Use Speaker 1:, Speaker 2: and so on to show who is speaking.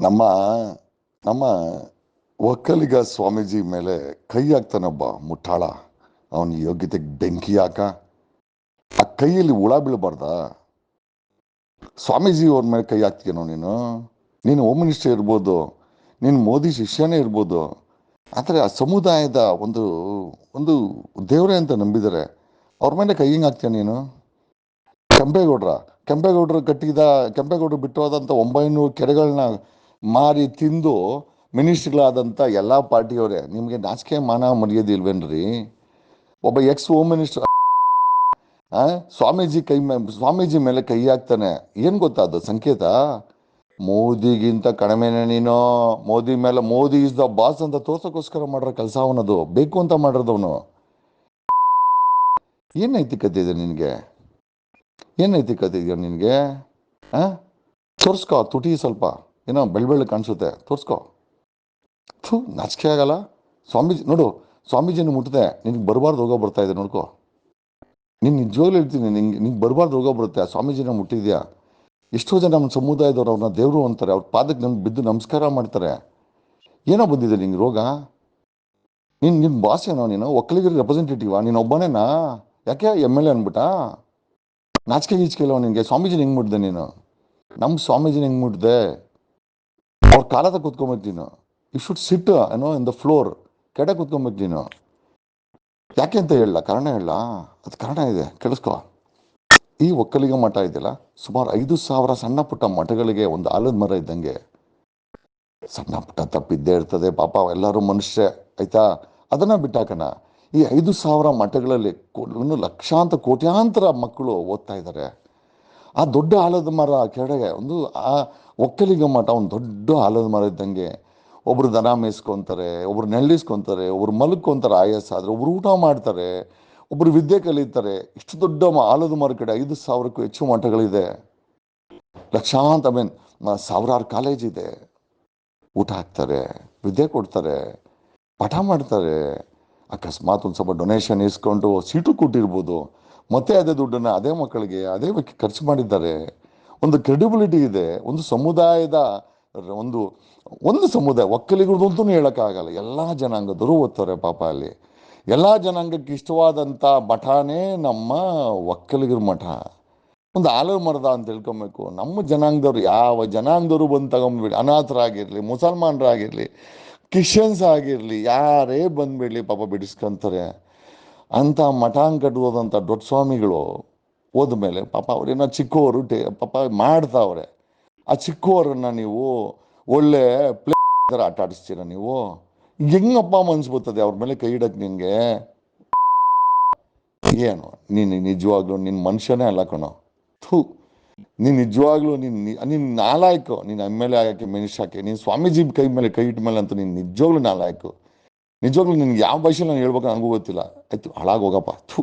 Speaker 1: ನಮ್ಮ ನಮ್ಮ ಒಕ್ಕಲಿಗ ಸ್ವಾಮೀಜಿ ಮೇಲೆ ಕೈ ಹಾಕ್ತಾನೊಬ್ಬ ಮುಠಾಳ. ಅವನ ಯೋಗ್ಯತೆಗೆ ಬೆಂಕಿ ಹಾಕ. ಆ ಕೈಯಲ್ಲಿ ಹುಳ ಬೀಳಬಾರ್ದ? ಸ್ವಾಮೀಜಿ ಅವ್ರ ಮೇಲೆ ಕೈ ಹಾಕ್ತೀನೋ ನೀನು? ನೀನು ಹೋಮ್ ಮಿನಿಸ್ಟರ್ ಇರ್ಬೋದು, ನೀನು ಮೋದಿ ಶಿಷ್ಯನೇ ಇರ್ಬೋದು. ಆದರೆ ಆ ಸಮುದಾಯದ ಒಂದು ಒಂದು ದೇವರೇ ಅಂತ ನಂಬಿದರೆ ಅವ್ರ ಮೇಲೆ ಕೈ ಹಿಂಗೆ ಹಾಕ್ತೀಯ ನೀನು? ಕೆಂಪೇಗೌಡ್ರ, ಕೆಂಪೇಗೌಡರು ಕಟ್ಟಿದ, ಕೆಂಪೇಗೌಡರು ಬಿಟ್ಟು ಹೋದಂಥ ಒಂಬೈನೂರು ಕೆರೆಗಳನ್ನ ಮಾರಿ ತಿಂದು ಮಿನಿಸ್ಟ್ರಿಗಳಾದಂಥ ಎಲ್ಲ ಪಾರ್ಟಿಯವರೇ, ನಿಮಗೆ ನಾಚಿಕೆ ಮಾನ ಮರ್ಯಾದೆ ಇಲ್ವೇನ್ರಿ ಒಬ್ಬ ಎಕ್ಸ್ ಹೋಮ್ ಮಿನಿಸ್ಟರ್ ಸ್ವಾಮೀಜಿ ಕೈ ಸ್ವಾಮೀಜಿ ಮೇಲೆ ಕೈ ಹಾಕ್ತಾನೆ. ಏನು ಗೊತ್ತಾ ಅದು ಸಂಕೇತ? ಮೋದಿಗಿಂತ ಕಡಿಮೆನೆ ನೀನು, ಮೋದಿ ಮೇಲೆ, ಮೋದಿ ಇಸ್ ದ ಬಾಸ್ ಅಂತ ತೋರ್ಸೋಕ್ಕೋಸ್ಕರ ಮಾಡಿರೋ ಕೆಲಸ ಅವನದು. ಬೇಕು ಅಂತ ಮಾಡಿರೋದವನು. ಏನು ನೈತಿಕತೆ ಇದೆ ನಿನಗೆ? ಏನು ನೈತಿಕತೆ ನಿನಗೆ? ಹಾಂ ತೋರಿಸ್ಕೋ, ತುಟಿ ಸ್ವಲ್ಪ. ಏನೋ ಬೆಳ್ಳ ಬೆಳ್ಳು ಕಾಣಿಸುತ್ತೆ. ತೋರಿಸ್ಕೋ. ಥೂ, ನಾಚಿಕೆ ಆಗಲ್ಲ. ಸ್ವಾಮೀಜಿ, ನೋಡು ಸ್ವಾಮೀಜಿನ ಮುಟ್ಟಿದೆ ನಿನಗೆ ಬರಬಾರ್ದು ಹೋಗೋ ಬರ್ತಾ ಇದೆ, ನೋಡ್ಕೋ. ನೀನು ನಿಜವಾಗ್ಲೂ ಹೇಳ್ತೀನಿ, ನಿಂಗೆ ನಿಂಗೆ ಬರಬಾರ್ದು ಹೋಗೋ ಬರುತ್ತೆ. ಆ ಸ್ವಾಮೀಜಿನ ಮುಟ್ಟಿದ್ಯಾ? ಎಷ್ಟೋ ಜನ ನಮ್ಮ ಸಮುದಾಯದವ್ರು ಅವ್ರನ್ನ ದೇವರು ಅಂತಾರೆ. ಅವ್ರ ಪಾದಕ್ಕೆ ನಮ್ಗೆ ಬಿದ್ದು ನಮಸ್ಕಾರ ಮಾಡ್ತಾರೆ. ಏನೋ ಬಂದಿದೆ ನಿಂಗೆ ರೋಗ? ನೀನು ನಿನ್ನ ಬಾಸ್ ಏನೋ ನೀನು? ಒಕ್ಕಲಿಗರಿಗೆ ರೆಪ್ರೆಸೆಂಟೇಟಿವಾ ನೀನು ಒಬ್ಬನೇನಾ? ಯಾಕೆ ಎಂ ಎಲ್ ಎ ಅಂದ್ಬಿಟ್ಟ ನಾಚಿಕೆ ಗೀಚಿಕೆ ಇಲ್ಲವ ನಿನಗೆ? ಸ್ವಾಮೀಜಿನ ಹೆಂಗೆ ಮುಟ್ಟಿದೆ ನೀನು? ನಮ್ಮ ಸ್ವಾಮೀಜಿನ ಹೆಂಗೆ ಮುಟ್ಟಿದೆ ಅವ್ರ ಕಾಲದ ಕೂತ್ಕೊಂಬೇಕು ನೀನು. ಯು ಶುಡ್ ಸಿಟ್ ಏನೋ ಇನ್ ದ ಫ್ಲೋರ್ ಕೆಡೆ ಕೂತ್ಕೊಂಬೇಕು ನೀನು. ಯಾಕೆ ಅಂತ ಹೇಳಲ್ಲ? ಕಾರಣ ಹೇಳಲ್ಲ? ಅದು ಕಾರಣ ಇದೆ. ಕೇಳಿಸ್ಕೊ. ಈ ಒಕ್ಕಲಿಗ ಮಠ ಇದೆಯಲ್ಲ, ಸುಮಾರು ಐದು ಸಾವಿರ ಸಣ್ಣ ಪುಟ್ಟ ಮಠಗಳಿಗೆ ಒಂದು ಆಲದ ಮರ ಇದ್ದಂಗೆ. ಸಣ್ಣ ಪುಟ್ಟ ತಪ್ಪಿದ್ದೇ ಇರ್ತದೆ, ಪಾಪ ಎಲ್ಲರೂ ಮನುಷ್ಯ ಆಯ್ತಾ? ಅದನ್ನ ಬಿಟ್ಟಾಕಣ. ಈ ಐದು ಸಾವಿರ ಮಠಗಳಲ್ಲಿ ಇನ್ನು ಲಕ್ಷಾಂತರ ಕೋಟ್ಯಾಂತರ ಮಕ್ಕಳು ಓದ್ತಾ ಇದ್ದಾರೆ ಆ ದೊಡ್ಡ ಆಲದ ಮರ ಕೆಳಗೆ ಒಂದು, ಆ ಒಕ್ಕಲಿಗ ಮಠ ಒಂದು ದೊಡ್ಡ ಆಲದ ಮರ ಇದ್ದಂಗೆ. ಒಬ್ರು ದನ ಮೇಯಿಸ್ಕೊತಾರೆ, ಒಬ್ರು ನೆಲ್ಲಿಸ್ಕೊತಾರೆ, ಒಬ್ರು ಮಲ್ಕೊಂತಾರೆ ಆಯಾಸ ಆದರೆ ಒಬ್ರು ಊಟ ಮಾಡ್ತಾರೆ, ಒಬ್ರು ವಿದ್ಯೆ ಕಲಿತಾರೆ. ಇಷ್ಟು ದೊಡ್ಡ ಆಲದ ಮರ ಕಡೆ ಐದು ಸಾವಿರಕ್ಕೂ ಹೆಚ್ಚು ಮಠಗಳಿದೆ. ಲಕ್ಷಾಂತ ಮೀನ್ ಸಾವಿರಾರು ಕಾಲೇಜ್ ಇದೆ. ಊಟ ಹಾಕ್ತಾರೆ, ವಿದ್ಯೆ ಕೊಡ್ತಾರೆ, ಪಾಠ ಮಾಡ್ತಾರೆ. ಅಕಸ್ಮಾತ್ ಒಂದು ಸ್ವಲ್ಪ ಡೊನೇಷನ್ ಇಸ್ಕೊಂಡು ಸೀಟು ಕೊಟ್ಟಿರ್ಬೋದು. ಮತ್ತೆ ಅದೇ ದುಡ್ಡನ್ನು ಅದೇ ಮಕ್ಕಳಿಗೆ, ಅದೇ ಖರ್ಚು ಮಾಡಿದ್ದಾರೆ. ಒಂದು ಕ್ರೆಡಿಬಿಲಿಟಿ ಇದೆ, ಒಂದು ಸಮುದಾಯದ ಒಂದು ಒಂದು ಸಮುದಾಯ ಒಕ್ಕಲಿಗರದು ಅಂತೂ ಹೇಳೋಕ್ಕಾಗಲ್ಲ. ಎಲ್ಲ ಜನಾಂಗದವರು ಓದ್ತಾರೆ ಪಾಪ ಅಲ್ಲಿ. ಎಲ್ಲ ಜನಾಂಗಕ್ಕೆ ಇಷ್ಟವಾದಂಥ ಮಠನೇ ನಮ್ಮ ಒಕ್ಕಲಿಗರ ಮಠ. ಒಂದು ಆಲೋ ಮರದ ಅಂತ ತಿಳ್ಕೊಬೇಕು. ನಮ್ಮ ಜನಾಂಗದವ್ರು ಯಾವ ಜನಾಂಗದವರು ಬಂದು ತಗೊಂಬಿಡಿ ಅನಾಥರಾಗಿರಲಿ, ಮುಸಲ್ಮಾನರಾಗಿರಲಿ, ಕ್ರಿಶ್ಚಿಯನ್ಸ್ ಆಗಿರಲಿ, ಯಾರೇ ಬಂದುಬಿಡಲಿ ಪಾಪ ಬಿಡಿಸ್ಕೊಂತಾರೆ. ಅಂಥ ಮಠಾಂಗ್ ಕಟ್ಟುವುದಂಥ ದೊಡ್ಡ ಸ್ವಾಮಿಗಳು ಹೋದ್ಮೇಲೆ ಪಾಪ ಅವ್ರೇನೋ ಚಿಕ್ಕವರು ಟೇ, ಪಾಪ ಮಾಡ್ತಾವ್ರೆ ಆ ಚಿಕ್ಕವರನ್ನ ನೀವು ಒಳ್ಳೆ ಪ್ಲೇ ಆಟ ಆಡಿಸ್ತೀರ ನೀವು? ಹೆಂಗಪ್ಪ ಮನ್ಸು ಬರ್ತದೆ ಅವ್ರ ಮೇಲೆ ಕೈ ಇಡಕ್ಕೆ ನಿನಗೆ? ಏನು, ನೀನು ನಿಜವಾಗ್ಲೂ ನಿನ್ನ ಮನುಷ್ಯನೇ ಅಲ್ಲ ಕಣೋ. ಥೂ, ನೀನು ನಿಜವಾಗ್ಲೂ ನಿನ್ನ ನಿನ್ನ ನಾಲಾಯ್ಕು. ನೀನು ಎಂ ಎಲ್ ಎ ಆಗಕ್ಕೆ ಮಿನಿಸ್ಟರ್ ಹಾಕಿ ನೀನು ಸ್ವಾಮೀಜಿ ಕೈ ಮೇಲೆ, ಕೈ ಇಟ್ಟ ಮೇಲೆ ಅಂತೂ ನೀನು ನಿಜವಾಗ್ಲೂ ನಾಲಾಯ್ಕು. ನಿಜವಾಗ್ಲೂ ನಿನ್ಗೆ ಯಾವ ಭಾಷೆ ನಾನು ಹೇಳ್ಬೇಕು ನನಗೂ ಗೊತ್ತಿಲ್ಲ. ಆಯ್ತು ಹಾಳಾಗೋಗಪ್ಪ ಥೂ.